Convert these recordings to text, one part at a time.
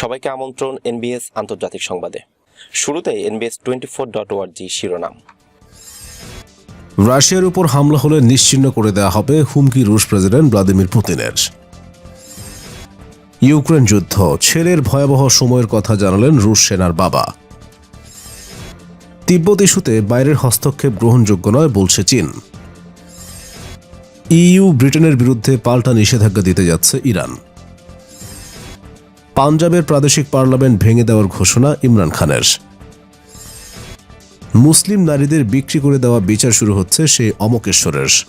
সবাইকে আমন্ত্রণ এনবিএস আন্তর্জাতিক সংবাদে। শুরুতে এনবিএস টোয়েন্টি ফোর ডট ওয়ার্জি শিরোনাম। রাশিয়ার উপর হামলা হলে নিশ্চিহ্ন করে দেওয়া হবে হুমকি রুশ প্রেসিডেন্ট ভ্লাদিমির পুতিনের। ইউক্রেন যুদ্ধ, ছেলের ভয়াবহ সময়ের কথা জানালেন রুশ সেনার বাবা। তিব্বত ইস্যুতে বাইরের হস্তক্ষেপ গ্রহণযোগ্য নয় বলছে চীন। ইইউ ব্রিটেনের বিরুদ্ধে পাল্টা নিষেধাজ্ঞা দিতে যাচ্ছে ইরান। পাঞ্জাবের প্রাদেশিক পার্লামেন্ট ভেঙে দেওয়ার ঘোষণা ইমরান খানের। মুসলিম নারীদের বিক্রি করে দেওয়া বিচার শুরু হচ্ছে সেই অমকেশ্বরের।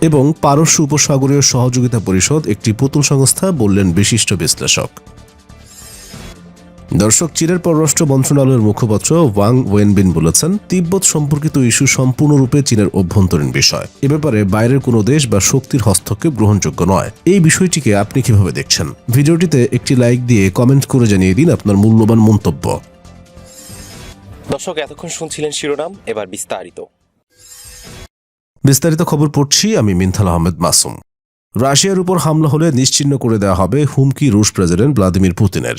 এবং পারস্য উপসাগরীয় সহযোগিতা পরিষদ একটি পুতুল সংস্থা বললেন বিশিষ্ট বিশ্লেষক। দর্শক চীনের পররাষ্ট্র মন্ত্রণালয়ের মুখপাত্র ওয়াং ওয়েনবিন বলেছেন তিব্বত সম্পর্কিত ইস্যু সম্পূর্ণরূপে চীনের অভ্যন্তরীণ বিষয়। এ ব্যাপারে বাইরের কোনো দেশ বা শক্তির হস্তক্ষেপ গ্রহণযোগ্য নয়। এই বিষয়টিকে আপনি কীভাবে দেখছেন? ভিডিওটিতে একটি লাইক দিয়ে কমেন্ট করে জানিয়ে দিন আপনার মূল্যবান মন্তব্য। দর্শক এতক্ষণ শুনছিলেন শিরোনাম এবার বিস্তারিত। বিস্তারিত খবর পড়ছি আমি মিনথাল আহমেদ মাসুম। রাশিয়ার উপর হামলা হলে নিশ্চিহ্ন করে দেওয়া হবে হুমকি রুশ প্রেসিডেন্ট ভ্লাদিমির পুতিনের।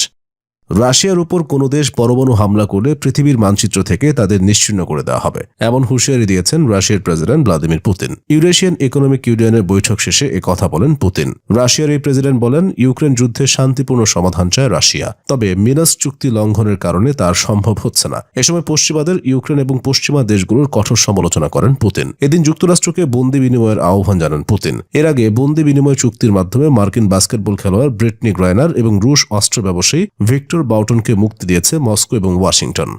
রাশিয়ার উপর কোনো দেশ পরমাণু হামলা করলে পৃথিবীর মানচিত্র থেকে তাদের নিশ্চিহ্ন করে দেওয়া হবে, এমন হুঁশিয়ারি দিয়েছেন রাশিয়ার president Vladimir Putin. Eurasian economic ইউনিয়নের বৈঠক শেষে এ কথা বলেন পুতিন। রাশিয়ার এই প্রেসিডেন্ট বলেন, ইউক্রেন যুদ্ধে শান্তিপূর্ণ সমাধান চায় রাশিয়া। তবে মিনাস চুক্তি লঙ্ঘনের কারণে তার সম্ভব হচ্ছে না। এ সময় পশ্চিমাদের ইউক্রেন এবং পশ্চিমা দেশগুলোর কঠোর সমালোচনা করেন পুতিন। এদিন যুক্তরাষ্ট্রকে বন্দি বিনিময়ের আহ্বান জানান পুতিন। এর আগে বন্দি বিনিময় চুক্তির মাধ্যমে মার্কিন বাস্কেটবল খেলোয়াড় ব্রিটনি গ্রাইনার এবং রুশ অস্ত্র ব্যবসায়ী ভিক্টর বাউটনকে মুক্তি দিয়েছে মস্কো এবং ওয়াশিংটন।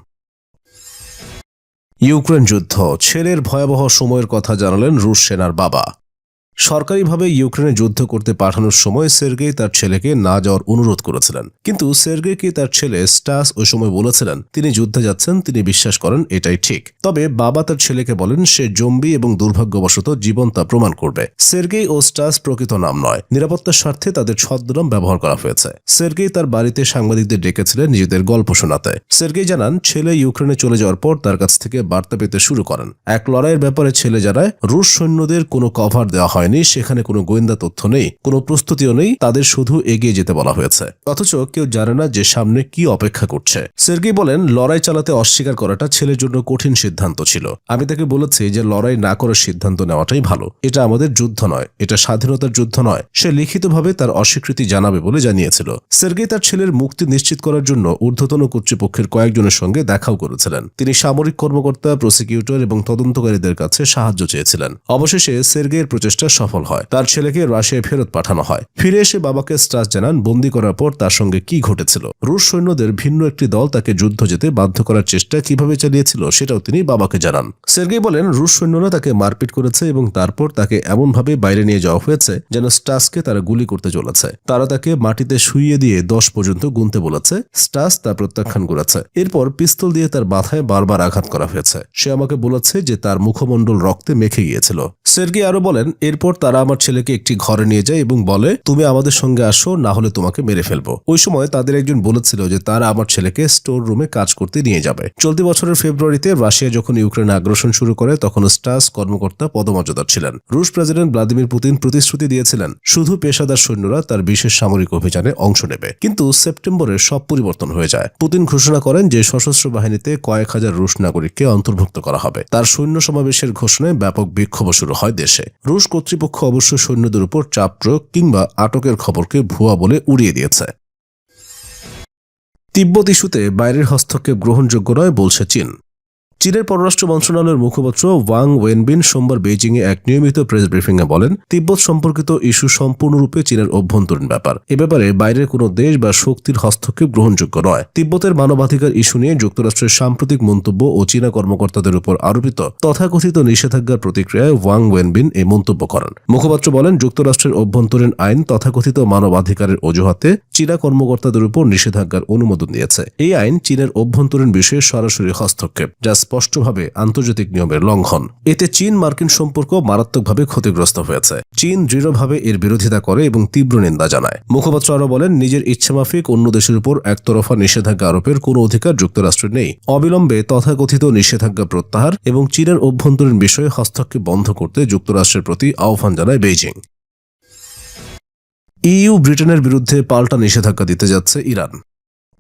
ইউক্রেন যুদ্ধ, ছেলের ভয়াবহ সময়ের কথা জানালেন রুশ সেনার বাবা। সরকারিভাবে ইউক্রেনে যুদ্ধ করতে পাঠানোর সময় সের্গেই তার ছেলেকে না যাওয়ার অনুরোধ করেছিলেন। কিন্তু সের্গেইকে তার ছেলে স্টাস ওই সময় বলেছিলেন, তিনি যুদ্ধে যাচ্ছেন, তিনি বিশ্বাস করেন, এটাই ঠিক। তবে বাবা তার ছেলেকে বলেন, সে জম্বি এবং দুর্ভাগ্যবশত জীবন তা প্রমাণ করবে। সের্গেই ও স্টাস প্রকৃত নাম নয়, নিরাপত্তার স্বার্থে তাদের ছদ্মনাম ব্যবহার করা হয়েছে। সের্গেই তার বাড়িতে সাংবাদিকদের ডেকেছিলেন নিজেদের গল্প শোনাতে। সের্গেই জানান, ছেলে ইউক্রেনে চলে যাওয়ার পর তার কাছ থেকে বার্তা পেতে শুরু করেন। এক লড়াইয়ের ব্যাপারে ছেলে জানায়, রুশ সৈন্যদের কোনো কভার দেওয়া হয়নি সেখানে কোনো গোয়েন্দা তথ্য নেই, কোনো প্রস্তুতিও নেই, তাদের শুধু এগিয়ে যেতে বলা হয়েছে। অথচ কেউ জানে না যে সামনে কি অপেক্ষা করছে। সের্গেই বলেন, লড়াই চালাতে অস্বীকার করাটা ছেলের জন্য কঠিন সিদ্ধান্ত ছিল। আমি তাকে বলেছি যে লড়াই না করার সিদ্ধান্ত নেওয়াটাই ভালো। এটা আমাদের যুদ্ধ নয়, এটা স্বাধীনতার যুদ্ধ নয়। সে লিখিতভাবে তার অস্বীকৃতি জানাবে বলে জানিয়েছিল। সের্গেই তার ছেলের মুক্তি নিশ্চিত করার জন্য ঊর্ধ্বতন কর্তৃপক্ষের কয়েকজনের সঙ্গে দেখাও করেছিলেন। তিনি সামরিক কর্মকর্তা, প্রসিকিউটর এবং তদন্তকারীদের কাছে সাহায্য চেয়েছিলেন। অবশেষে সের্গের প্রচেষ্টা সফল হয়। তার ছেলেকে রাশিয়ায় ফেরত পাঠানো হয়। ফিরে এসে বাবাকে স্ট্রাস জানান, বন্দি করার পর তার সঙ্গে কি ঘটেছিল। রুশ সৈন্যদের ভিন্ন একটি দল তাকে যুদ্ধ যেতে বাধ্য করার চেষ্টা কীভাবে চালিয়েছিল সেটাও তিনি বাবাকে জানান। সের্গেই বলেন, রুশ সৈন্যরা তাকে মারপিট করেছে এবং তারপর তাকে এমনভাবে বাইরে নিয়ে যাওয়া হয়েছে যেন স্টাসকে তারা গুলি করতে চলেছে। তারা তাকে মাটিতে শুইয়ে দিয়ে দশ পর্যন্ত গুনতে বলেছে। স্টাস তা প্রত্যাখ্যান করেছে। এরপর পিস্তল দিয়ে তার মাথায় বারবার আঘাত করা হয়েছে। সে আমাকে বলেছে যে তার মুখমণ্ডল রক্তে মেখে গিয়েছিল। সের্গি আরও বলেন, এরপর তারা আমার ছেলেকে একটি ঘরে নিয়ে যায় এবং বলে, তুমি আমাদের সঙ্গে আসো, না হলে তোমাকে মেরে ফেলব। ওই সময় তাদের একজন বলেছিল যে তারা আমার ছেলেকে স্টোর রুমে কাজ করতে নিয়ে যাবে। চলতি বছরের ফেব্রুয়ারিতে রাশিয়া যখন ইউক্রেনে আগ্রাসন শুরু করে, তখন স্টাস কর্মকর্তা পদমর্যাদার ছিলেন। রুশ প্রেসিডেন্ট ভ্লাদিমির পুতিন প্রতিশ্রুতি দিয়েছিলেন, শুধু পেশাদার সৈন্যরা তার বিশেষ সামরিক অভিযানে অংশ নেবে। কিন্তু সেপ্টেম্বরে সব পরিবর্তন হয়ে যায়। পুতিন ঘোষণা করেন যে সশস্ত্র বাহিনীতে কয়েক হাজার রুশ নাগরিককে অন্তর্ভুক্ত করা হবে। তার সৈন্য সমাবেশের ঘোষণায় ব্যাপক বিক্ষোভ শুরু হয়। দেশে। রুশ কর্তৃপক্ষ অবশ্য সৈন্যদের উপর চাপ প্রয়োগ কিংবা আটকের খবরকে ভুয়া বলে উড়িয়ে দিয়েছে। তিব্বত ইস্যুতে বাইরের হস্তক্ষেপ গ্রহণযোগ্য নয় বলছে চীন। চীনের পররাষ্ট্র মন্ত্রণালয়ের মুখপাত্র ওয়াং ওয়েনবিন সোমবার বেইজিংয়ে এক নিয়মিত প্রেস ব্রিফিংয়ে বলেন, তিব্বত সম্পর্কিত ইস্যু সম্পূর্ণরূপে চীনের অভ্যন্তরীণ ব্যাপার। এ ব্যাপারে বাইরের কোনো দেশ বা শক্তির হস্তক্ষেপ গ্রহণযোগ্য নয়। তিব্বতের মানবাধিকার ইস্যু নিয়ে যুক্তরাষ্ট্রের সাম্প্রতিক মন্তব্য ও চীনা কর্মকর্তাদের উপর আরোপিত তথাকথিত নিষেধাজ্ঞার প্রতিক্রিয়ায় ওয়াং ওয়েনবিন এই মন্তব্য করেন। মুখপাত্র বলেন, যুক্তরাষ্ট্রের অভ্যন্তরীণ আইন তথাকথিত মানবাধিকারের অজুহাতে চীনা কর্মকর্তাদের উপর নিষেধাজ্ঞার অনুমোদন দিয়েছে। এই আইন চীনের অভ্যন্তরীণ বিষয়ে সরাসরি হস্তক্ষেপ, যা স্পষ্টভাবে আন্তর্জাতিক নিয়মের লঙ্ঘন। এতে চীন মার্কিন সম্পর্ক মারাত্মকভাবে ক্ষতিগ্রস্ত হয়েছে। চীন দৃঢ়ভাবে এর বিরোধিতা করে এবং তীব্র নিন্দা জানায়। মুখপাত্র আরও বলেন, নিজের ইচ্ছামাফিক অন্য দেশের উপর একতরফা নিষেধাজ্ঞা আরোপের কোনো অধিকার যুক্তরাষ্ট্রের নেই। অবিলম্বে তথাকথিত নিষেধাজ্ঞা প্রত্যাহার এবং চীনের অভ্যন্তরীণ বিষয়ে হস্তক্ষেপ বন্ধ করতে যুক্তরাষ্ট্রের প্রতি আহ্বান জানায় বেইজিং। ইইউ ব্রিটেনের বিরুদ্ধে পাল্টা নিষেধাজ্ঞা দিতে যাচ্ছে ইরান।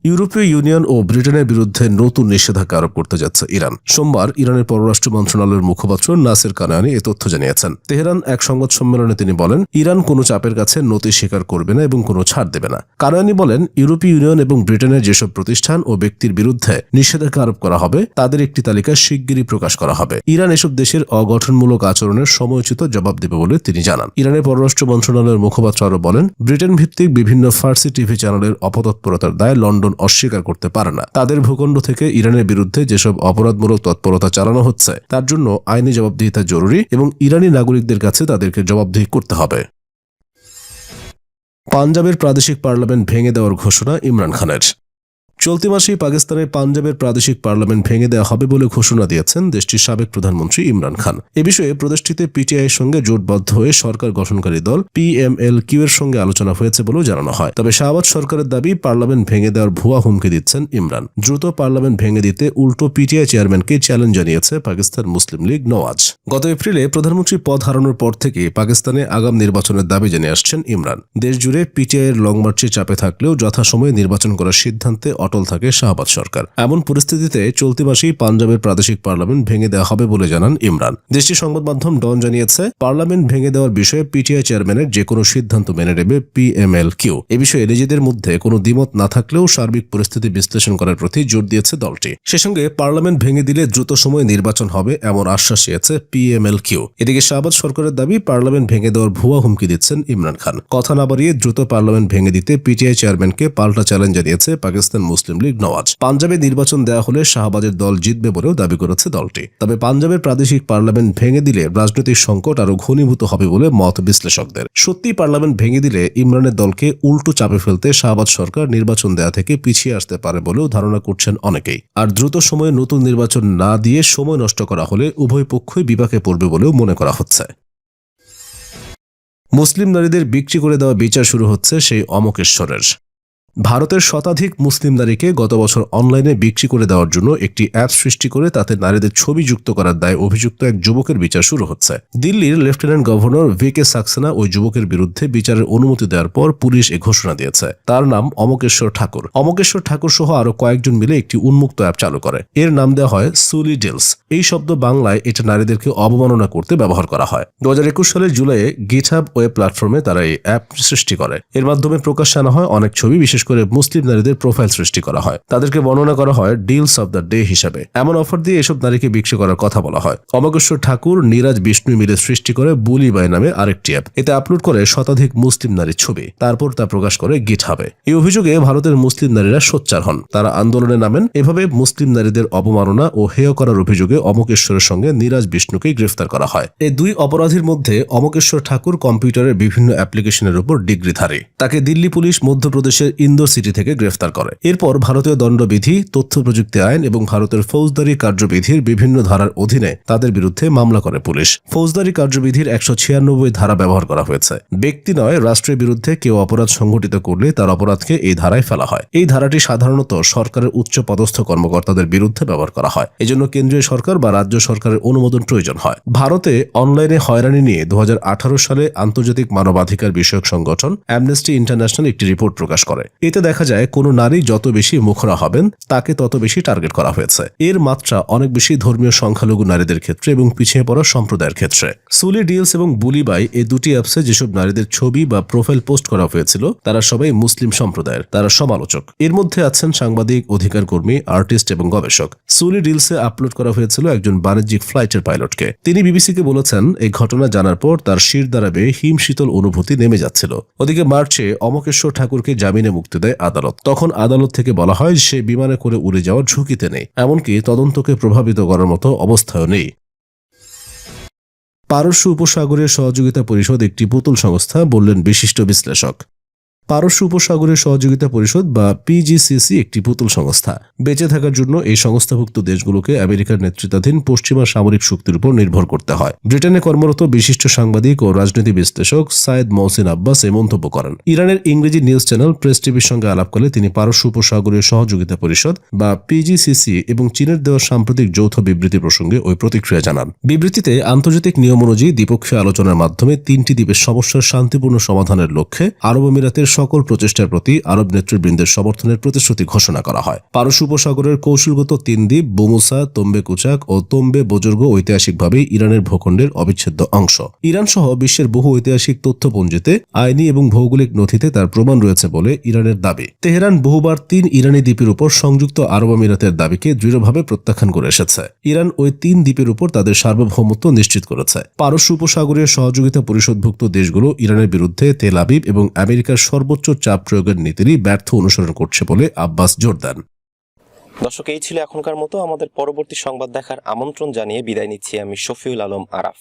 ইউরোপীয় ইউনিয়ন ও ব্রিটেনের বিরুদ্ধে নতুন নিষেধাজ্ঞা আরোপ করতে যাচ্ছে ইরান। সোমবার ইরানের পররাষ্ট্র মন্ত্রণালয়ের মুখপাত্র নাসির কানায়ানি এ তথ্য জানিয়েছেন। তেহরান এক সংবাদ সম্মেলনে তিনি বলেন, ইরান কোনো চাপের কাছে নতি স্বীকার করবে না এবং কোনো ছাড় দেবে না। কানায়ানি বলেন, ইউরোপীয় ইউনিয়ন এবং ব্রিটেনের যেসব প্রতিষ্ঠান ও ব্যক্তির বিরুদ্ধে নিষেধাজ্ঞা আরোপ করা হবে, তাদের একটি তালিকা শিগগিরই প্রকাশ করা হবে। ইরান এসব দেশের অগঠনমূলক আচরণের সময়োচিত জবাব দেবে বলে তিনি জানান। ইরানের পররাষ্ট্র মন্ত্রণালয়ের মুখপাত্র আরও বলেন ব্রিটেন ভিত্তিক বিভিন্ন ফার্সি টিভি চ্যানেলের অপতৎপরতার দায় লন্ডন অস্বীকার করতে পারে না। তাদের ভূখণ্ড থেকে ইরানের বিরুদ্ধে যেসব অপরাধমূলক তৎপরতা চালানো হচ্ছে, তার জন্য আইনি জবাবদিহিতা জরুরি এবং ইরানি নাগরিকদের কাছে তাদেরকে জবাবদিহি করতে হবে। পাঞ্জাবের প্রাদেশিক পার্লামেন্ট ভেঙে দেওয়ার ঘোষণা ইমরান খানের। চলতি মাসেই পাকিস্তানের পাঞ্জাবের প্রাদেশিক পার্লামেন্ট ভেঙে দেওয়া হবে বলে ঘোষণা দিয়েছেন দেশটির সাবেক প্রধানমন্ত্রী ইমরান খান। এ বিষয়ে প্রদেশটিতে পিটিআইয়ের সঙ্গে জোটবদ্ধ হয়ে সরকার গঠনকারী দল পিএমএল কিউ এর সঙ্গে আলোচনা হয়েছে বলেও জানানো হয়। তবে শাহবাজ সরকারের দাবি, পার্লামেন্ট ভেঙে দেওয়ার ভুয়া হুমকি দিচ্ছেন ইমরান। দ্রুত পার্লামেন্ট ভেঙে দিতে উল্টো পিটিআই চেয়ারম্যানকে চ্যালেঞ্জ জানিয়েছে পাকিস্তান মুসলিম লীগ নওয়াজ। গত এপ্রিলে প্রধানমন্ত্রী পদ হারানোর পর থেকে পাকিস্তানে আগাম নির্বাচনের দাবি জানিয়ে আসছেন ইমরান। দেশজুড়ে পিটিআইয়ের লং মার্চে চাপে থাকলেও যথাসময়ে নির্বাচন করার সিদ্ধান্তে অটল থাকে শাহবাজ সরকার। এমন পরিস্থিতিতে চলতি মাসেই পাঞ্জাবের প্রাদেশিক পার্লামেন্ট ভেঙে দেওয়া হবে বলে জানান ইমরান। দেশটির সংবাদ মাধ্যম ডন জানিয়েছে, পার্লামেন্ট ভেঙে দেওয়ার বিষয়ে পিটিআই চেয়ারম্যানের যে কোনো সিদ্ধান্ত মেনে নেবে পিএমএল কিউ। এ বিষয়ে নিজেদের মধ্যে কোনো দ্বিমত না থাকলেও সার্বিক পরিস্থিতি বিশ্লেষণ করার প্রতি জোর দিয়েছে দলটি। সে সঙ্গে পার্লামেন্ট ভেঙে দিলে দ্রুত সময়ে নির্বাচন হবে এমন আশ্বাস দিয়েছে পিএমএল কিউ। এদিকে শাহবাজ সরকারের দাবি, পার্লামেন্ট ভেঙে দেওয়ার ভুয়া হুমকি দিচ্ছেন ইমরান খান। কথা না বাড়িয়ে দ্রুত পার্লামেন্ট ভেঙে দিতে পিটিআই চেয়ারম্যানকে পাল্টা চ্যালেঞ্জ জানিয়েছে পাকিস্তান মুসলিম লীগ নওয়াজ। পাঞ্জাবে নির্বাচন দেওয়া হলে শাহবাজের দল জিতবে বলেও দাবি করেছে দলটি। তবে পাঞ্জাবের প্রাদেশিক পার্লামেন্ট ভেঙে দিলে রাজনৈতিক সংকট আরও ঘনীভূত হবে বলে মত বিশ্লেষকদের। সত্যি পার্লামেন্ট ভেঙে দিলে ইমরানের দলকে উল্টো চাপে ফেলতে শাহবাজ সরকার নির্বাচন দেওয়া থেকে পিছিয়ে আসতে পারে বলেও ধারণা করছেন অনেকেই। আর দ্রুত সময়ে নতুন নির্বাচন না দিয়ে সময় নষ্ট করা হলে উভয় পক্ষই বিপাকে পড়বে বলেও মনে করা হচ্ছে। মুসলিম নারীদের বিক্রি করে দেওয়া বিচার শুরু হচ্ছে সেই অমকেশ্বরের। ভারতের শতাধিক মুসলিম নারীকে গত বছর অনলাইনে বিক্রি করে দেওয়ার জন্য একটি অ্যাপ সৃষ্টি করে তাতে নারীদের ছবি যুক্ত করার দায় অভিযুক্ত এক যুবকের বিচার শুরু হচ্ছে। দিল্লির lieutenant governor V K Saxena ওই যুবকের বিরুদ্ধে বিচারের অনুমতি দেওয়ার পর পুলিশ এ ঘোষণা দিয়েছে। তার নাম অমকেশ্বর ঠাকুর। অমকেশ্বর ঠাকুর সহ আরও কয়েকজন মিলে একটি উন্মুক্ত অ্যাপ চালু করে। এর নাম দেওয়া হয় সুলি ডিলস। এই শব্দ বাংলায় এটা নারীদেরকে অবমাননা করতে ব্যবহার করা হয়। দু হাজার একুশ সালের জুলাইয়ে গিটহাব ওয়েব প্ল্যাটফর্মে তারা এই অ্যাপ সৃষ্টি করে। এর মাধ্যমে প্রকাশ আনা হয় অনেক ছবি, বিশেষ করে মুসলিম নারীদের প্রোফাইল সৃষ্টি করা হয়। তাদেরকে বর্ণনা করা হয় ডিলস অব দ্য ডে হিসাবে। এমন অফার দিয়ে এসব নারীকে বিক্রি করার কথা বলা হয়। অমকেশ্বর ঠাকুর নীরাজ বিষ্ণু মিলে সৃষ্টি করে বুলিবাই নামে আরেকটি অ্যাপ এতে আপলোড করে শতাধিক মুসলিম নারীর ছবি। তারপর তা প্রকাশ করে গিট হবে এই অভিযোগে ভারতের মুসলিম নারীরা সোচ্চার হন। তারা আন্দোলনে নামেন। এভাবে মুসলিম নারীদের অবমাননা ও হেয় করার অভিযোগে অমকেশ্বরের সঙ্গে নীরাজ বিষ্ণুকে গ্রেফতার করা হয়। এই দুই অপরাধীর মধ্যে অমকেশ্বর ঠাকুর কম্পিউটারের বিভিন্ন অ্যাপ্লিকেশনের উপর ডিগ্রিধারী তাকে দিল্লি পুলিশ মধ্যপ্রদেশের ইন্দোর সিটি থেকে গ্রেফতার করে। এরপর ভারতীয় দণ্ডবিধি, তথ্য প্রযুক্তি আইন এবং ভারতের ফৌজদারি কার্যবিধির বিভিন্ন ধারার অধীনে তাদের বিরুদ্ধে মামলা করে পুলিশ। ফৌজদারি কার্যবিধির একশো ছিয়ানব্বই ধারা ব্যবহার করা হয়েছে। ব্যক্তি নয়, রাষ্ট্রের বিরুদ্ধে কেউ অপরাধ সংঘটিত করলে তার অপরাধকে এই ধারায় ফেলা হয়। এই ধারাটি সাধারণত সরকারের উচ্চ পদস্থ কর্মকর্তাদের বিরুদ্ধে ব্যবহার করা হয়। এজন্য কেন্দ্রীয় সরকার বা রাজ্য সরকারের অনুমোদন প্রয়োজন হয়। ভারতে অনলাইনে হয়রানি নিয়ে দু হাজার আঠারো সালে আন্তর্জাতিক মানবাধিকার বিষয়ক সংগঠন অ্যামনেস্টি ইন্টারন্যাশনাল একটি রিপোর্ট প্রকাশ করে। এতে দেখা যায় কোনো নারী যত বেশি মুখরা হবেন, তাকে তত বেশি টার্গেট করা হয়েছে। এর মাত্রা অনেক বেশি ধর্মীয় সংখ্যালঘু নারীদের ক্ষেত্রে এবং পিছিয়ে পড়া সম্প্রদায়ের ক্ষেত্রে। সুলি ডিলস এবং বুলিবাই এই দুটি অ্যাপসে যেসব নারীদের ছবি বা প্রোফাইল পোস্ট করা হয়েছিল, তারা সবাই মুসলিম সম্প্রদায়ের, তারা সমালোচক। এর মধ্যে আছেন সাংবাদিক, অধিকার কর্মী, আর্টিস্ট এবং গবেষক। সুলি ডিলসে আপলোড করা হয়েছিল একজন বাণিজ্যিক ফ্লাইটের পাইলটকে। তিনি বিবিসিকে বলেছেন, এই ঘটনা জানার পর তার শির বেয়ে হিম শীতল অনুভূতি নেমে যাচ্ছিল। ওদিকে মার্চে অমকেশ্বর ঠাকুরকে জামিনে মুক্তি দেয় আদালত। তখন আদালত থেকে বলা হয়, সে বিমানে করে উড়ে যাওয়ার ঝুঁকিতে নেই, এমনকি তদন্তকে প্রভাবিত করার মতো অবস্থাও নেই। পারস্য উপসাগরের সহযোগিতা পরিষদ একটি পুতুল সংস্থা বললেন বিশিষ্ট বিশ্লেষক। পারস্য উপসাগরের সহযোগিতা পরিষদ বা পিজিসিসি একটি পুতুল সংস্থা। বেঁচে থাকার জন্য এই সংস্থাভুক্ত দেশগুলোকে আমেরিকার নেতৃত্বাধীন পশ্চিমা সামরিক শক্তির উপর নির্ভর করতে হয়। ব্রিটেনে কর্মরত বিশিষ্ট সাংবাদিক ও রাজনীতি বিশ্লেষক সায়েদ মহসিন আব্বাস এই মন্তব্য করেন। ইরানের ইংরেজি নিউজ চ্যানেল প্রেস টিভির সঙ্গে আলাপকালে তিনি পারস্য উপসাগরীয় সহযোগিতা পরিষদ বা পিজিসিসি এবং চীনের দেওয়া সাম্প্রতিক যৌথ বিবৃতি প্রসঙ্গে ওই প্রতিক্রিয়া জানান। বিবৃতিতে আন্তর্জাতিক নিয়ম অনুযায়ী দ্বিপক্ষীয় আলোচনার মাধ্যমে তিনটি দ্বীপের সমস্যার শান্তিপূর্ণ সমাধানের লক্ষ্যে আরব আমিরাতের সকল প্রচেষ্টার প্রতি আরব নেতৃবৃন্দের সমর্থনের প্রতিশ্রুতি ঘোষণা করা হয়। পারস্য উপসাগরের কৌশলগত তিন দ্বীপ বোমুসা, তোম্বে কুচাক ও তোম্বে বুজুর্গ ঐতিহাসিকভাবে ইরানের ভূখণ্ডের অবিচ্ছেদ্য অংশ। ইরান সহ বিশ্বের বহু ঐতিহাসিক তথ্যপঞ্জিতে আইনি এবং ভৌগোলিক নথিতে তার প্রমাণ রয়েছে বলে ইরানের দাবি। তেহরান বহুবার তিন ইরানি দ্বীপের উপর সংযুক্ত আরব আমিরাতের দাবিকে দৃঢ়ভাবে প্রত্যাখ্যান করে এসেছে। ইরান ওই তিন দ্বীপের উপর তাদের সার্বভৌমত্ব নিশ্চিত করেছে। পারস্য উপসাগরীয় সহযোগিতা পরিষদভুক্ত দেশগুলো ইরানের বিরুদ্ধে তেল আবিব এবং আমেরিকার সর্বোচ্চ চাপ প্রয়োগের নীতিরই ব্যর্থ অনুসরণ করছে বলে আব্বাস জোর দেন দর্শক, এই ছিল এখনকার মতো। আমাদের পরবর্তী সংবাদ দেখার আমন্ত্রণ জানিয়ে বিদায় নিচ্ছি আমি শফিউল আলম আরাফ।